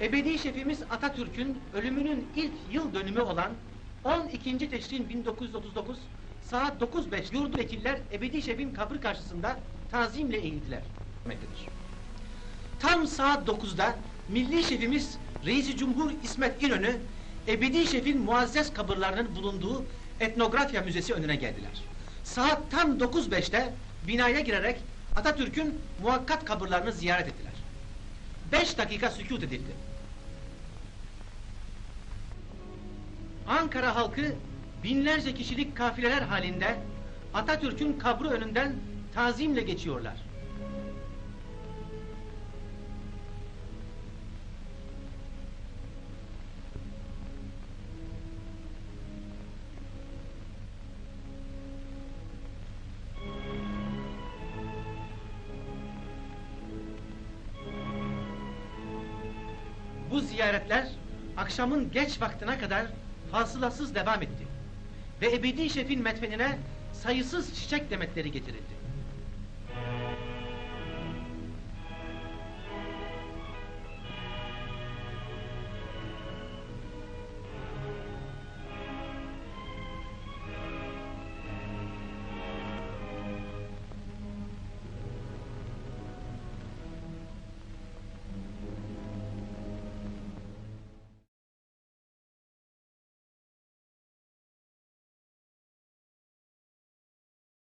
Ebedi şefimiz Atatürk'ün ölümünün ilk yıl dönümü olan 12. Teşrin 1939 saat 9.05 yurdu vekiller Ebedi şefin kabri karşısında tazimle eğildiler. Tam saat 9'da milli şefimiz Reisi Cumhur İsmet İnönü Ebedi şefin muazzez kabırlarının bulunduğu etnografya müzesi önüne geldiler. Saat tam 9.05'te binaya girerek Atatürk'ün muhakkat kabırlarını ziyaret ettiler. Beş dakika sükut edildi. Ankara halkı binlerce kişilik kafileler halinde Atatürk'ün kabrı önünden tazimle geçiyorlar. Bu ziyaretler akşamın geç vaktine kadar fasılasız devam etti. Ve ebedi şefin metfenine sayısız çiçek demetleri getirildi.